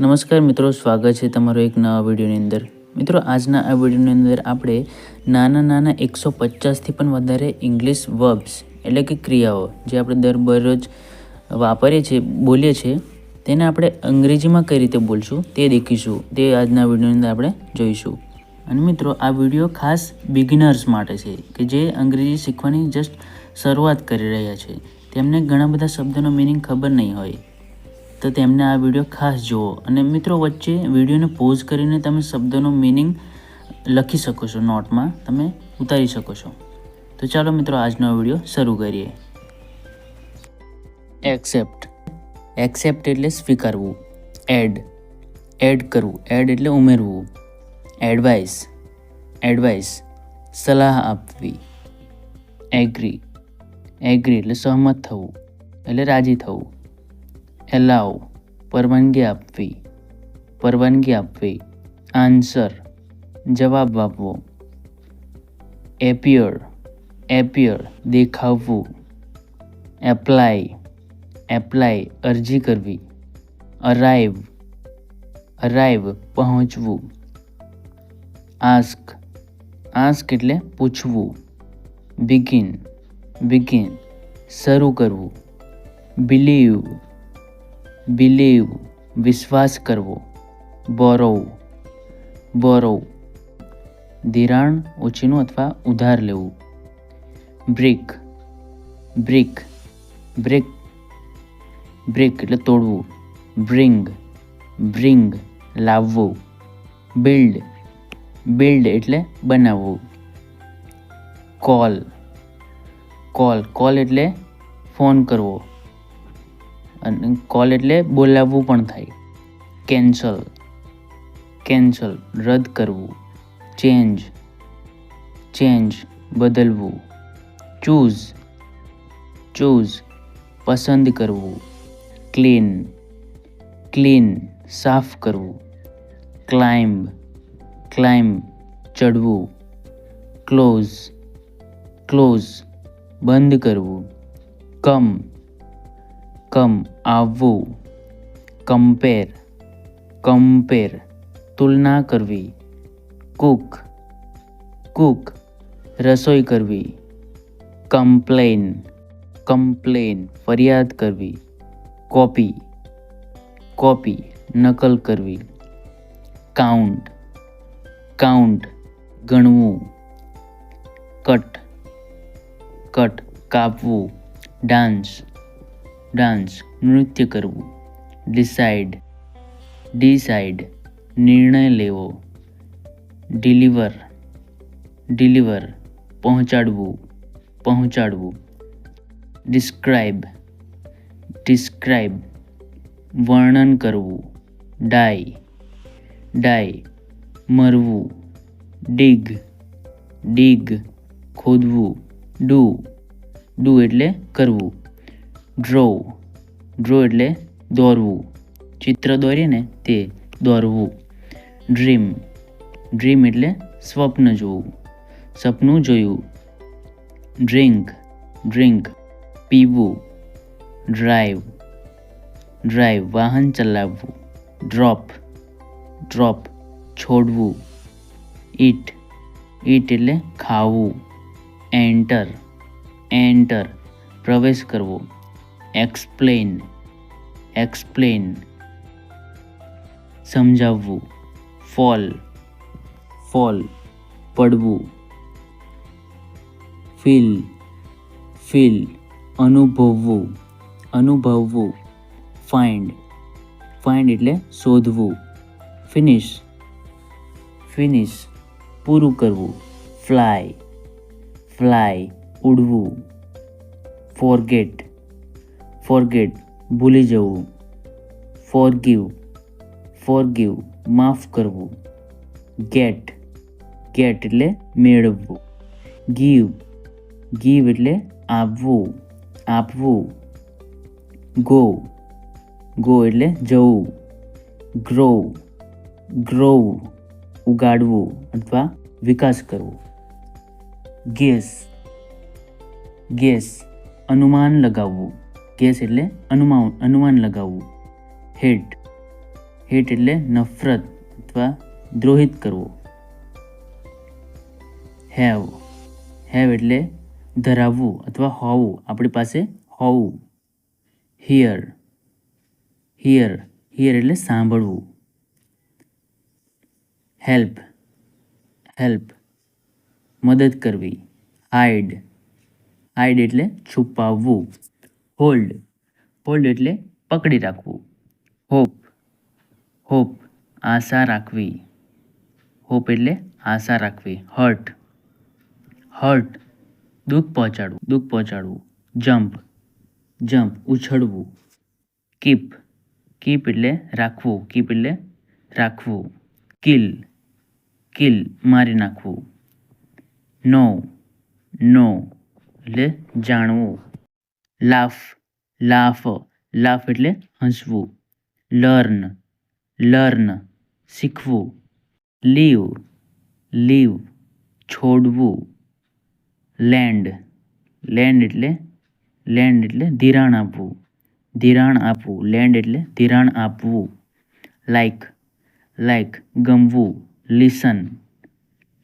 નમસ્કાર મિત્રો સ્વાગત છે તમારો એક નવા વિડીયોની અંદર મિત્રો આજના આ વિડીયોની અંદર આપણે નાના નાના એકસો પચાસથી પણ વધારે ઇંગ્લિશ વર્બ્સ એટલે કે ક્રિયાઓ જે આપણે દર બરોજ વાપરીએ છીએ બોલીએ છીએ તેને આપણે અંગ્રેજીમાં કઈ રીતે બોલશું તે દેખીશું તે આજના વિડીયોની અંદર આપણે જોઈશું અને મિત્રો આ વિડીયો ખાસ બિગિનર્સ માટે છે કે જે અંગ્રેજી શીખવાની જસ્ટ શરૂઆત કરી રહ્યા છે તેમને ઘણા બધા શબ્દોનો મિનિંગ ખબર નહીં હોય તો તેમને આ વિડીયો ખાસ જુઓ અને મિત્રો વચ્ચે વિડીયોને પોઝ કરીને તમે શબ્દનો મિનિંગ લખી શકો છો નોટમાં તમે ઉતારી શકો છો તો ચાલો મિત્રો આજનો વિડીયો શરૂ કરીએ એક્સેપ્ટ એક્સેપ્ટ એટલે સ્વીકારવું એડ એડ કરવું એડ એટલે ઉમેરવું એડવાઇસ એડવાઇસ સલાહ આપવી એગ્રી એગ્રી એટલે સહમત થવું એટલે રાજી થવું एलाव परवानगी आप परवानगी आप आंसर जवाब आपव एपियर एपियर देखाव एप्लाय एप्लाय अरजी करवी अराइव अराइव पहुँचव आस्क आस्क एट पूछव बिगिन बिगिन शुरू करव बिलीव બિલીવ વિશ્વાસ કરવો બોરવું બોરોવ ધિરાણ ઓછીનું અથવા ઉધાર લેવું બ્રિક બ્રિક બ્રેક બ્રેક એટલે તોડવું બ્રિંગ બ્રિંગ લાવવું બિલ્ડ બિલ્ડ એટલે બનાવવું કોલ કોલ કોલ એટલે ફોન કરવો कॉल एट बोलाव कैंसल केन्सल रद्द करव चेन्ज चेन्ज बदलव चूज चूज पसंद करव क्लीन क्लीन साफ करव क्लाइंब क्लाइंब चढ़व क्लोज क्लोज बंद करव कम कम आवू कम्पेर कम्पेर तुलना करवी कूक कूक रसोई करवी कम्प्लेन कम्प्लेन फरियाद करवी कॉपी कॉपी नकल करवी काउंट काउंट गणव कट कट कापवू डांस डांस नृत्य करव डिसाइड डिसाइड निर्णय लेव डिलीवर डिलीवर पहुँचाड़व पहुँचाड़व डिस्क्राइब डिस्क्राइब वर्णन करव डाई डाई मरव डीग डीग खोदू डू डू एट करवू draw ड्रॉ इटले દોરવું ચિત્ર દોરેને તે દોરવું dream ડ્રીમ એટલે સ્વપ્ન જોવું સપનું જોવું drink ડ્રિંક પીવું drive ડ્રાઇવ વાહન ચલાવવું drop ડ્રોપ છોડવું eat ઈટ એટલે ખાવું enter એન્ટર પ્રવેશ કરવો एक्सप्लेन एक्सप्लेन समझाव फॉल फॉल पड़व फील फील अनुभव अनुभव फाइंड फाइंड एट शोधव फिनिश फिनिश पूरु करव फ्लाय फ्लाय उड़व फॉरगेट ફોરગેટ ભૂલી જવું ફોરગીવ ફોરગીવ માફ કરવું ગેટ ગેટ એટલે મેળવવું ગીવ ગીવ એટલે આપવું આપવું ગો ગો એટલે જવું ગ્રો ગ્રો ઉગાડવું અથવા વિકાસ કરવો ગેસ ગેસ અનુમાન લગાવવું guess એટલે અનુમાન અનુમાન લગાવવું hate hate એટલે નફરત અથવા દ્રોહિત કરવો have have એટલે ધરાવવું અથવા હોવું આપણી પાસે હોવું here here એટલે સાંભળવું help help મદદ કરવી hide hide એટલે છુપાવવું होल्ड होल्ड એટલે પકડી રાખવું હોપ હોપ આશા રાખવી હોપ એટલે આશા રાખવી હર્ટ હર્ટ દુખ પહોંચાડવું દુખ પહોંચાડવું જમ્પ જમ્પ ઉછળવું કીપ કીપ એટલે રાખવું કીપ એટલે રાખવું કિલ કિલ મારી નાખવું નો નો લે જાણવું laugh laugh laugh એટલે હસવું learn learn શીખવું leave leave છોડવું land land એટલે લેન્ડ એટલે દેરાણ આપવું દેરાણ આપવું લેન્ડ એટલે દેરાણ આપવું like like ગમવું listen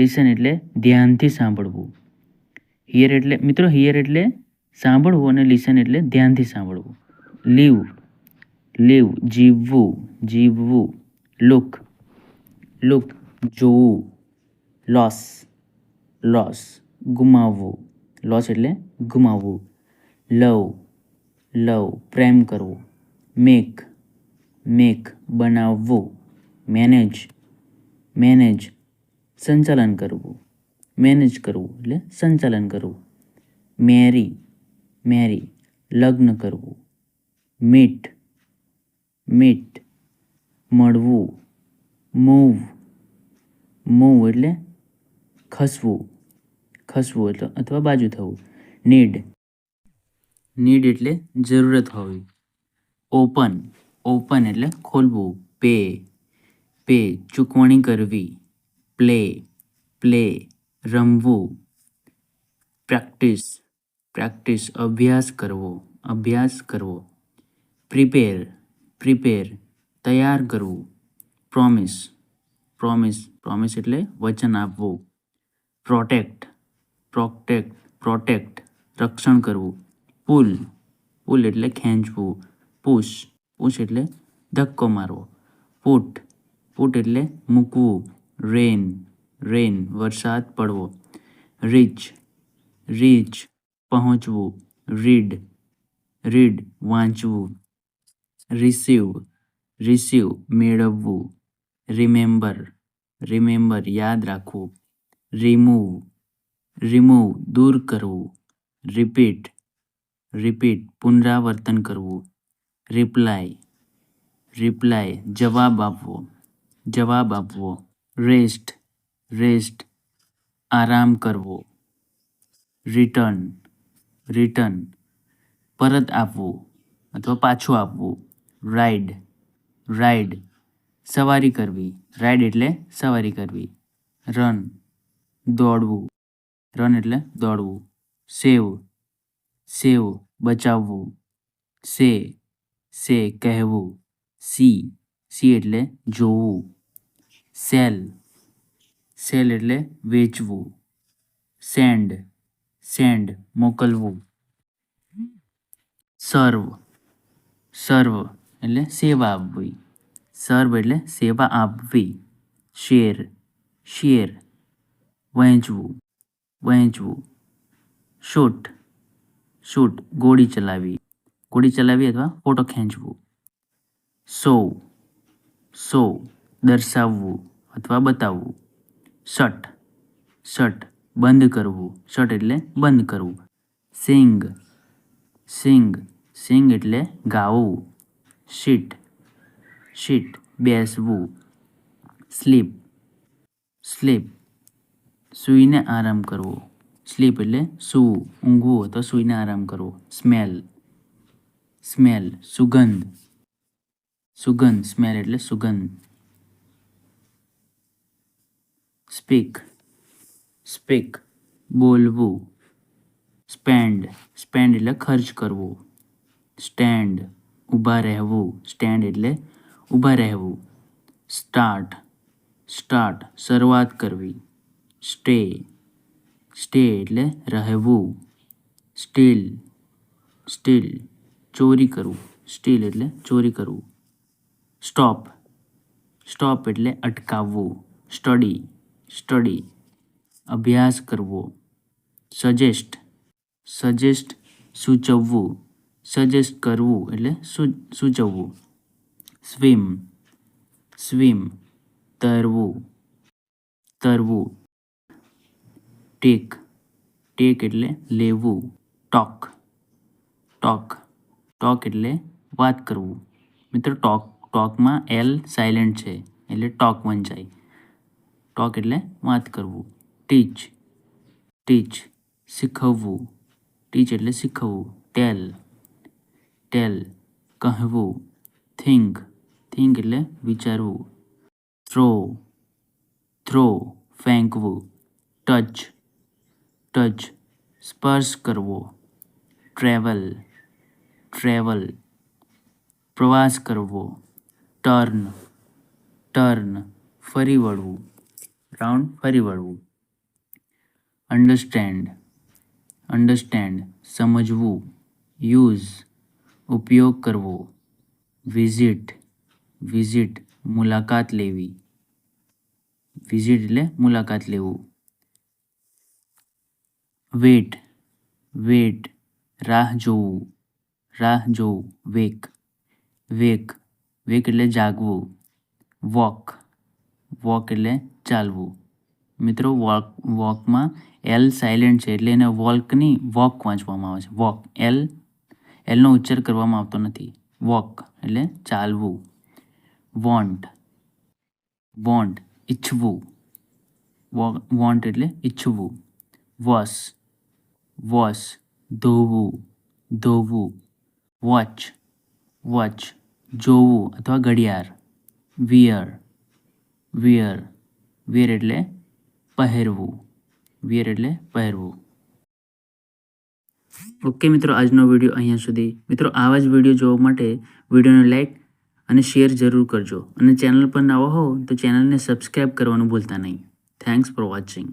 listen એટલે ધ્યાનથી સાંભળવું here એટલે મિત્રો હિયર એટલે સાંભળવું અને લિસન એટલે ધ્યાનથી સાંભળવું લીવ લીવ જીવવું જીવવું લુક લુક જોવું લોસ લોસ ગુમાવવું લોસ એટલે ગુમાવવું લવ લવ પ્રેમ કરવો મેક મેક બનાવવું મેનેજ મેનેજ સંચાલન કરવું મેનેજ કરવું એટલે સંચાલન કરવું મેરી મેરી લગ્ન કરવું મીટ મીટ મળવું મૂવ મૂવ એટલે ખસવું ખસવું એટલે અથવા બાજુ થવું નીડ નીડ એટલે જરૂરત હોવી ઓપન ઓપન એટલે ખોલવું પે પે ચૂકવણી કરવી પ્લે પ્લે રમવું પ્રેક્ટિસ प्रैक्टिस अभ्यास करवो अभ्यास करवो प्रिपेर प्रिपेयर तैयार करव प्रोमिस प्रोमिस प्रोमिस एट वचन आपव प्रोटेक्ट प्रोटेक्ट प्रोटेक्ट रक्षण करव पुल पुल एट खेचव पुश पुश एट धक्को मरव पुट पुट एट मूकव रेन रेन वरसाद पड़व रीच रीच पहुँचव रीड रीड वाँचव रिसीव रिसीव मेड़व रिमेम्बर रिमेम्बर याद रखो रिमूव रिमूव दूर करव रिपीट रिपीट पुनरावर्तन करव रिप्लाय रिप्लाय जवाब आप जवाब आप रेस्ट रेस्ट आराम करव रिटर्न रिटर्न परत आवू अथवा पाचू आवू राइड राइड सवारी करवी राइड એટલે सवारी करवी रन દોડવું रन એટલે દોડવું સેવ સેવ બચાવવું સે સે કહેવું સી સી એટલે જોવું સેલ સેલ એટલે વેચવું સેન્ડ send મોકલવું સર્વ સર્ એટલે સેવા આપવી સર્વ એટલે સેવા આપવી શેર શેર વંજુ વંજુ શુટ શુટ ગોડી ચલાવી કુડી ચલાવી એટલે ફોટો ખેંચવું સો સો દર્શાવવું અથવા બતાવવું શટ શટ बंद करव शॉर्ट एट बंद करव सींग सींग सींग एट गाव शीट शीट बेसव स्लीप स्लीप सूईने आराम करव स्लीप एट सू ऊँगव तो सूईने आराम करव स्मेल स्मेल सुगंध सुगंध स्मेल एट सुगंध स्पीक स्पीक बोलव स्पेंड स्पेंड एट खर्च करवो स्टेड ऊबा रहो स्टेड एट्ले ऊबा रहो स्टार्ट स्टार्ट शुरुआत करवी स्टे स्टे एट रहो स्टील स्टील चोरी करव स्टील एट चोरी करव स्टॉप स्टॉप एट अटकव स्टडी स्टडी अभ्यास करवो सजेस्ट सजेस्ट सुझाववू सजेस्ट करवू એટલે સુજ સુજવુ સ્વિમ સ્વિમ તરવુ તરવુ ટેક ટેક એટલે લેવુ ટોક ટોક ટોક એટલે વાત કરવુ મિત્રો ટોક ટોક માં l સાયલન્ટ છે એટલે ટોક વાંચાય ટોક એટલે વાત કરવુ टीच टीच शिखव टीच एट शिखव टेल टेल कहव थिंक थिंक एट विचारव थ्रो थ्रो फेंकव टच टच स्पर्श करव ट्रेवल ट्रेवल प्रवास करव टर्न टर्न फरी वड़व राउंड फरी वड़व અન્ડરસ્ટેન્ડ અન્ડરસ્ટેન્ડ સમજવું યુઝ ઉપયોગ કરવો વિઝિટ વિઝિટ મુલાકાત લેવી વિઝિટ એટલે મુલાકાત લેવું વેટ વેટ રાહ જોવું રાહ જોવું વેક વેક વેક એટલે જાગવું વોક વોક એટલે ચાલવું મિત્રો વોક વોકમાં એલ સાયલેન્ટ છે એટલે એને વોલ્કની વોક વાંચવામાં આવે છે વોક એલ એલનો ઉચ્ચાર કરવામાં આવતો નથી વોક એટલે ચાલવું વોન્ટ વોન્ટ ઈચ્છવું વોન્ટ એટલે ઈચ્છવું વોશ વોશ ધોવું ધોવું વોચ વોચ જોવું અથવા ઘડિયાળ વિયર વિયર વિયર એટલે પહેરવું વિયર એટલે પહેરવું ઓકે મિત્રો આજનો વિડીયો અહીંયા સુધી મિત્રો આવા જ વિડીયો જોવા માટે વિડીયોને લાઇક અને શેર જરૂર કરજો અને ચેનલ પર નવા હો તો ચેનલને સબસ્ક્રાઈબ કરવાનું ભૂલતા નહીં થેન્ક્સ ફોર વોચિંગ